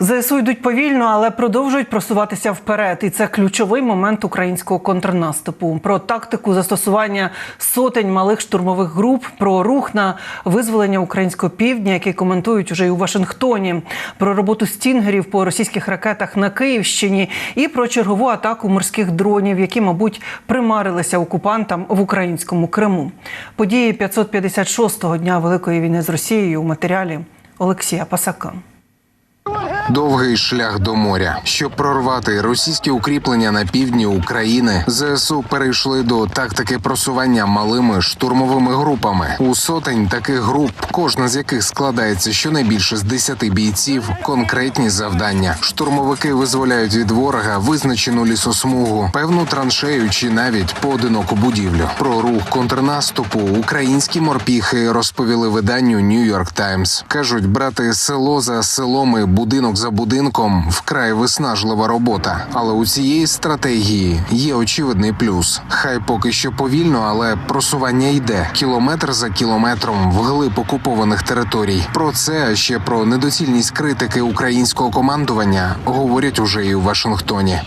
ЗСУ йдуть повільно, але продовжують просуватися вперед. І це ключовий момент українського контрнаступу. Про тактику застосування сотень малих штурмових груп, про рух на визволення українського півдня, який коментують уже й у Вашингтоні, про роботу стінгерів по російських ракетах на Київщині і про чергову атаку морських дронів, які, мабуть, примарилися окупантам в українському Криму. Події 556-го дня Великої війни з Росією у матеріалі Олексія Пасака. Довгий шлях до моря, щоб прорвати російські укріплення на півдні України, ЗСУ перейшли до тактики просування малими штурмовими групами. У сотень таких груп, кожна з яких складається щонайбільше з 10 бійців, конкретні завдання. Штурмовики визволяють від ворога визначену лісосмугу, певну траншею чи навіть поодиноку будівлю. Про рух контрнаступу українські морпіхи розповіли виданню New York Times. кажуть, брати село за селом і будинок за будинком вкрай виснажлива робота. Але у цієї стратегії є очевидний плюс. Хай поки що повільно, але просування йде кілометр за кілометром вглиб окупованих територій. Про це а ще про недоцільність критики українського командування говорять уже і у Вашингтоні.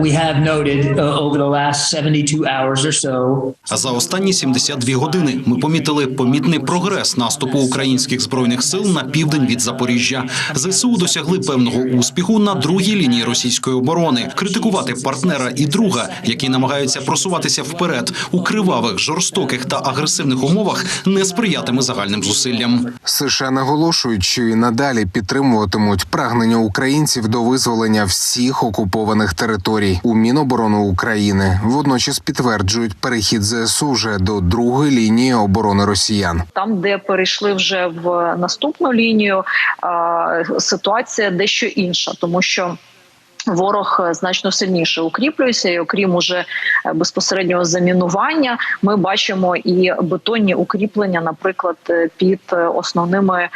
We have noted over the last 72 hours or so А за останні 72 години ми помітили помітний прогрес наступу українських збройних сил на південь від Запоріжжя. ЗСУ досягли певного успіху на другій лінії російської оборони. Критикувати партнера і друга, які намагаються просуватися вперед у кривавих, жорстоких та агресивних умовах, не сприятиме загальним зусиллям. США наголошують, що і надалі підтримуватимуть прагнення українців до визволення всіх окупованих територій у Міноборони України. Водночас підтверджують перехід ЗСУ вже до другої лінії оборони росіян. Там, де перейшли вже в наступну лінію, а, дещо інша, тому що. Ворог е, значно сильніше укріплюється, і окрім уже е, безпосереднього замінування, ми бачимо і бетонні укріплення, наприклад, е, під основними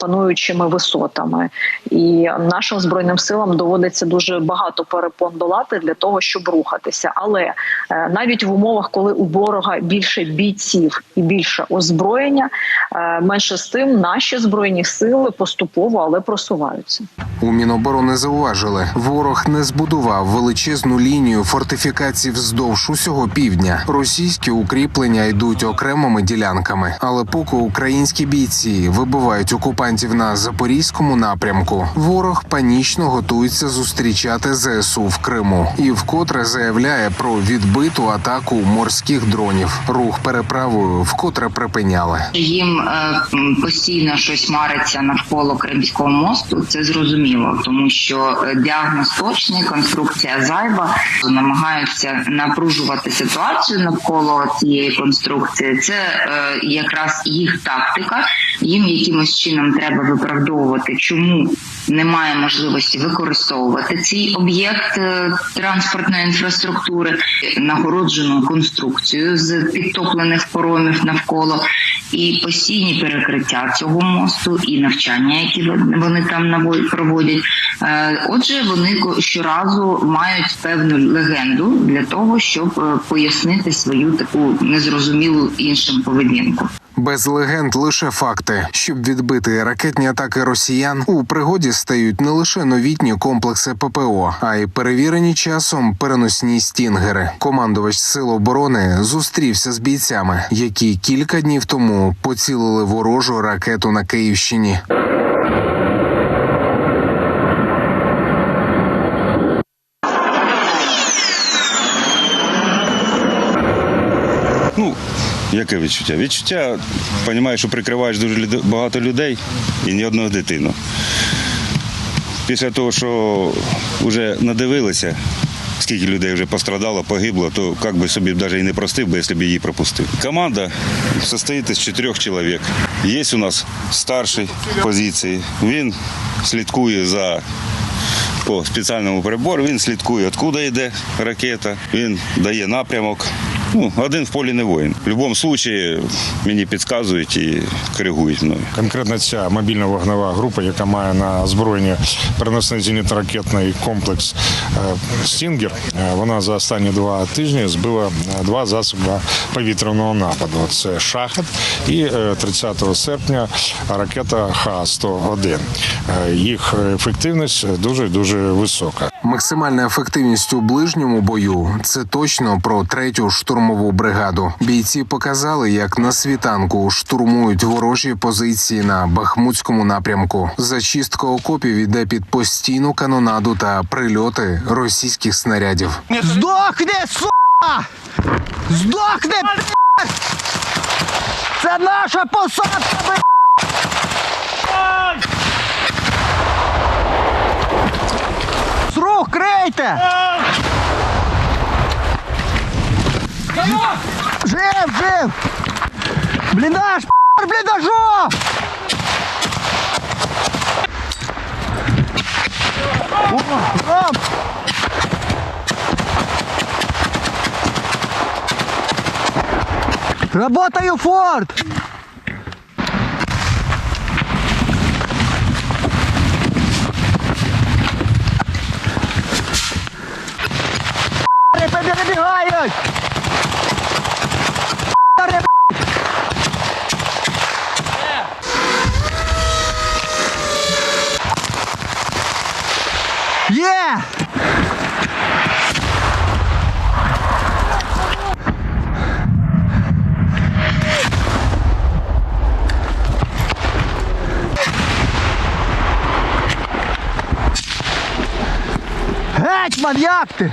пануючими висотами. І нашим збройним силам доводиться дуже багато перепон долати для того, щоб рухатися. Але навіть в умовах, коли у ворога більше бійців і більше озброєння, менше з тим наші збройні сили поступово але просуваються. У Міноборони зауважили, ворог не збудував величезну лінію фортифікацій вздовж усього півдня. Російські укріплення йдуть окремими ділянками. Але поки українські бійці вибивають окупантів на запорізькому напрямку, ворог панічно готується зустрічати ЗСУ в Криму і вкотре заявляє про відбиту атаку морських дронів. Рух переправою вкотре припиняли. їм е, постійно щось мариться навколо Кримського мосту. Це зрозуміло, тому що е, діагноз точний, конструкція зайва намагаються напружувати ситуацію навколо цієї конструкції. Це е, якраз їх тактика. Їм якимось чином треба виправдовувати, чому немає можливості використовувати цей об'єкт е, транспортної інфраструктури, нагороджену конструкцію з підтоплених поромів навколо і постійні перекриття цього мосту, і навчання, які вони там проводять. Е, Отже, вони щоразу мають певну легенду для того, щоб е, пояснити свою таку незрозумілу іншим поведінку. Без легенд лише факти. Щоб відбити ракетні атаки росіян, у пригоді стають не лише новітні комплекси ППО, а й перевірені часом переносні стінгери. Командувач сил оборони зустрівся з бійцями, які кілька днів тому поцілили ворожу ракету на Київщині. Ну, яке відчуття? Відчуття, розумієш, що прикриваєш дуже багато людей і ні одного дитину. Після того, що вже надивилися, скільки людей вже пострадало, погибло, то як би собі навіть і не простив би, якщо б її пропустив. Команда состоїть із чотирьох чоловік. Є у нас старший позиції. Він слідкує за по спеціальному прибору, він слідкує, откуда йде ракета, він дає напрямок Ну, один в полі не воїн. В будь-якому випадку мені підказують і коригують мною. Конкретно ця мобільна вогнева група, яка має на озброєнні переносний зенітно-ракетний комплекс е, Стінгер, е, вона за останні два тижні збила е, два засоби повітряного нападу. Це шахет і е, 30 серпня ракета Х-101. Е, Їх ефективність дуже дуже висока. Максимальна ефективність у ближньому бою це точно про третю штурмову бригаду. Бійці показали, як на світанку штурмують ворожі позиції на бахмутському напрямку. Зачистка окопів іде під постійну канонаду та прильоти російських снарядів. Здохни, сука! Блядь! Це наша посадка, крейте! Жив, жив! Бліндаж, п***р, бліндажу! Ром! Работаю, Форд! Перебігають! Є! Гетьман, як ти?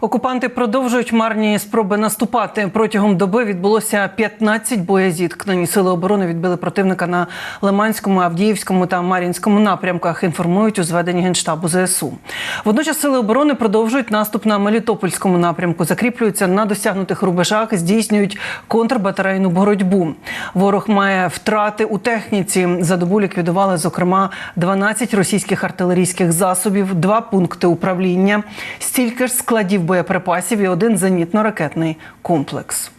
Окупанти продовжують марні спроби наступати. Протягом доби відбулося 15 боєзіткнень. Сили оборони відбили противника на Лиманському, Авдіївському та Мар'їнському напрямках. Інформують у зведенні генштабу ЗСУ. Водночас сили оборони продовжують наступ на Мелітопольському напрямку. Закріплюються на досягнутих рубежах, здійснюють контрбатарейну боротьбу. Ворог має втрати у техніці. За добу ліквідували зокрема 12 російських артилерійських засобів, два пункти управління, стільки ж складів боєприпасів і один зенітно-ракетний комплекс.